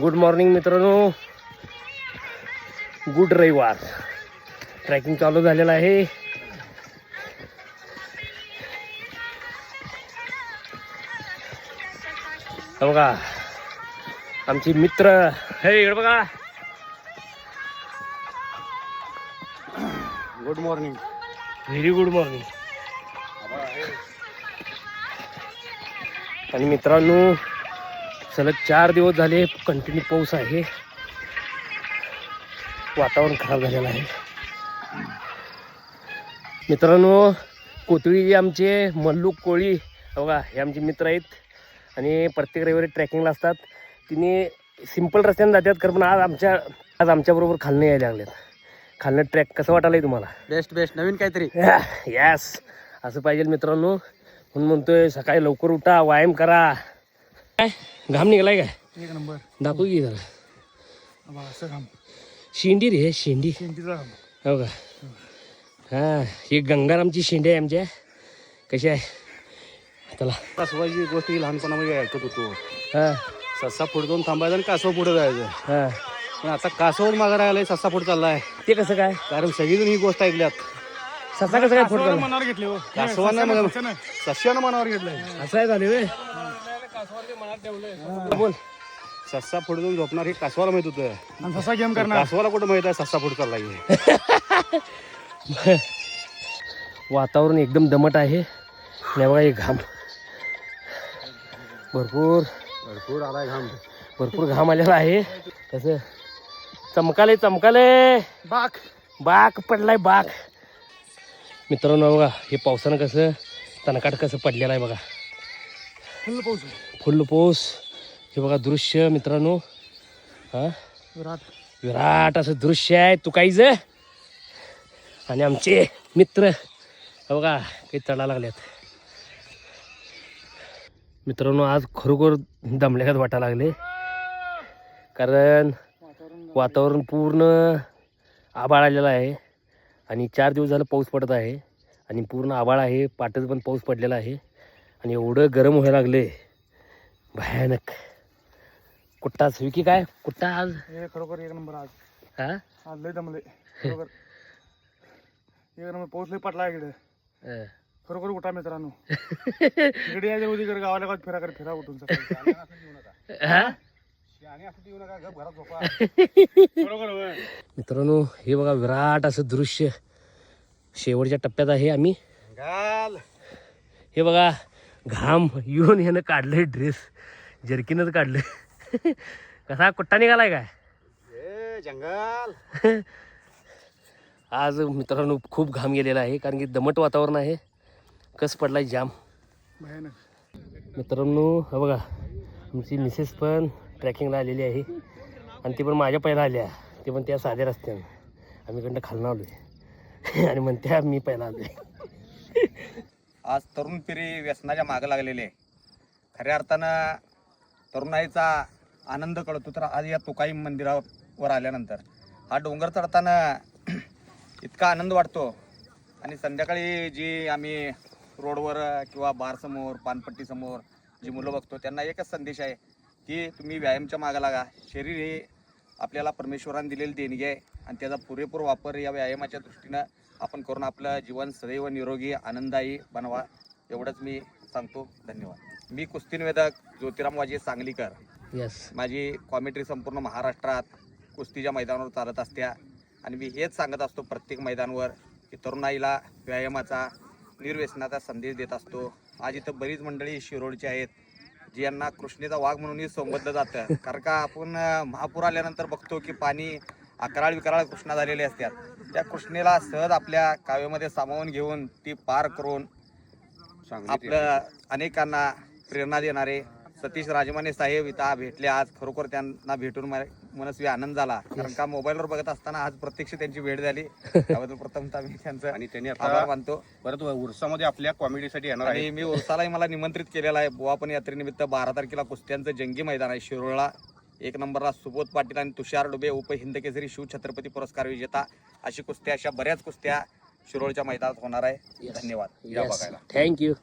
Good morning मित्रांनो. Good रविवार. Trekking चालू झालेलं आहे. बघा आमचे मित्र हे इकडे बघा. Good morning very good morning आणि मित्रांनो सलग चार दिवस झाले कंटिन्यू पाऊस आहे. वातावरण खराब झालेलं आहे. मित्रांनो कोथळी आमचे मल्लू कोळी बघा हे आमचे मित्र आहेत. आणि प्रत्येक रविवारी ट्रॅकिंगला असतात. तिने सिंपल रस्त्याने जातात खरं पण आज आमच्या आज आमच्याबरोबर खालनं यायला लागलेत. खालनं ट्रॅक कसं वाटायला तुम्हाला? बेस्ट बेस्ट नवीन काहीतरी. यस असं पाहिजे मित्रांनो. म्हणून म्हणतोय सकाळी लवकर उठा व्यायाम करा. काय? घाम निघालाय काय? एक नंबर. दाखवू की जरा. बाबा असं काम शेंडी रे शेंडी. काम हो का? हां ही गंगारामची शेंडी आहे आमच्या. कशी आहे? चला. कासवाची गोष्ट ही लहानपणामध्ये ऐकत होतो. हां. सस्सा पुढे जाऊन थांबायचं आणि कासव पुढे जायचं. हां. पण आता कासवच मागे राहिलाय सस्सा पुढे चाललाय. ते कसं काय? कारण सगळीजण ही गोष्ट ऐकल्यात. ससा कसं काय फोटो मनावर घेतले कासवानं सस्यानं मनावर घेतलंय. असं आहे झाले वे बोल. सस्सा जाऊन झोपणार हे कासवाला माहीत होतं. सस्सा गेम करणार. कासवाला कुठं माहीत आहे सस्सा पुढे चाललाय वातावरण एकदम दमट आहे. नाही बघा हे घाम. भरपूर. भरपूर आलाय घाम. भरपूर घाम आलेला आहे. कसं चमकाले चमकाले. बाक. बाक पडलाय बाक. मित्रांनो बघा हे पावसानं कसं तणकाट कसं पडलेलं आहे बघा. फुल पाऊस फुल पाऊस. हे बघा दृश्य मित्रांनो. हा? विराट. विराट असं दृश्य आहे तू काहीच आणि आमचे मित्र हे बघा काही चढा लागल्यात. मित्रांनो आज खरोखर दमल्यागत वाटायला लागले. कारण वातावरण पूर्ण आबाळ आलेलं आहे. आणि चार दिवस झालं पाऊस पडत आहे. आणि पूर्ण आबाळ आहे पाटच पण पाऊस पडलेला आहे. आणि एवढं गरम व्हायला लागले. भयानक. कुट्टा विकी काय? कुट्टा आज? हे खरोखर एक नंबर आज. हा? आज लय दमले. खरोखर. एक नंबर पाऊस लय पडला इकडे. अं. खरोखर उठा मित्रांनो. इकडे यायच्या इकडे गावाला गावात फिरा कर फिरा उठून सकाळी. हा? खरोखर होय. मित्रांनो हे बघा विराट असं दृश्य. शेवटच्या टप्प्यात आहे आम्ही. हे बघा घाम येऊन ह्यानं काढलंय ड्रेस जर्किनच काढलं कसा कुट्टा निघालाय काय? जंगल. आज मित्रांनो खूप घाम गेलेला आहे कारण की दमट वातावरण आहे. कस पडलाय जाम. मित्रांनो हा बघा आमची मिसेस पण ट्रॅकिंगला आलेली आहे. आणि ती पण माझ्या पहिला आल्या. ते पण त्या साध्या रस्त्यानं. आम्ही इकडनं खालनं आलो आहे आणि म्हणत्या मी पहिला आलो आहे आज तरुण पिढी व्यसनाच्या मागं लागलेली आहे. खऱ्या अर्थानं तरुणाईचा आनंद कळतो. तर आज या तुकाई मंदिरावर आल्यानंतर हा डोंगर चढताना इतका आनंद वाटतो. आणि संध्याकाळी जी आम्ही रोडवर किंवा बारसमोर पानपट्टीसमोर जी मुलं बघतो त्यांना एकच संदेश आहे की तुम्ही व्यायामच्या मागं लागा. शरीर हे आपल्याला परमेश्वराने दिलेली देणगी आहे आणि त्याचा पुरेपूर वापर या व्यायामाच्या दृष्टीनं आपण करून आपलं जीवन सदैव निरोगी आनंदायी बनवा एवढंच मी सांगतो. धन्यवाद. मी कुस्तीनिवेदक ज्योतिराम वाजे सांगलीकर. यस माझी कॉमेंट्री संपूर्ण महाराष्ट्रात कुस्तीच्या मैदानावर चालत असत्या. आणि मी हेच सांगत असतो प्रत्येक मैदानावर की तरुणाईला व्यायामाचा निर्व्यसनाचा संदेश देत असतो. आज इथं बरीच मंडळी शिरोडची आहेत जी यांना कृष्णेचा वाघ म्हणूनही संबोधलं जातं. कारण का आपण महापूर आल्यानंतर बघतो की पाणी अकराळ विकराळ कृष्णा झालेले असतात. त्या कृष्णेला सहज आपल्या काव्यामध्ये सामावून घेऊन ती पार करून आपलं अनेकांना प्रेरणा देणारे सतीश राजमाने साहेब इथं भेटले. आज खरोखर त्यांना भेटून मनस्वी आनंद झाला. कारण का मोबाईलवर बघत असताना आज प्रत्यक्ष त्यांची भेट झाली. त्याबद्दल प्रथमतः मी त्यांचं आणि त्यांनी आभार मानतो. परत उर्सामध्ये आपल्या कॉमेडीसाठी येणार आणि आहे. मी उरसालाही मला निमंत्रित केलेला आहे. बुवापण यात्रेनिमित्त बारा तारखेला कुस्त्यांचं जंगी मैदान आहे शिरोळला एक नंबरला सुबोध पाटील आणि तुषार डुबे उप हिंद केसरी शिव छत्रपती पुरस्कार विजेता. अशी कुस्त्या अशा बऱ्याच कुस्त्या शिरोळच्या मैदानात होणार आहे. धन्यवाद. या बघायला. थँक्यू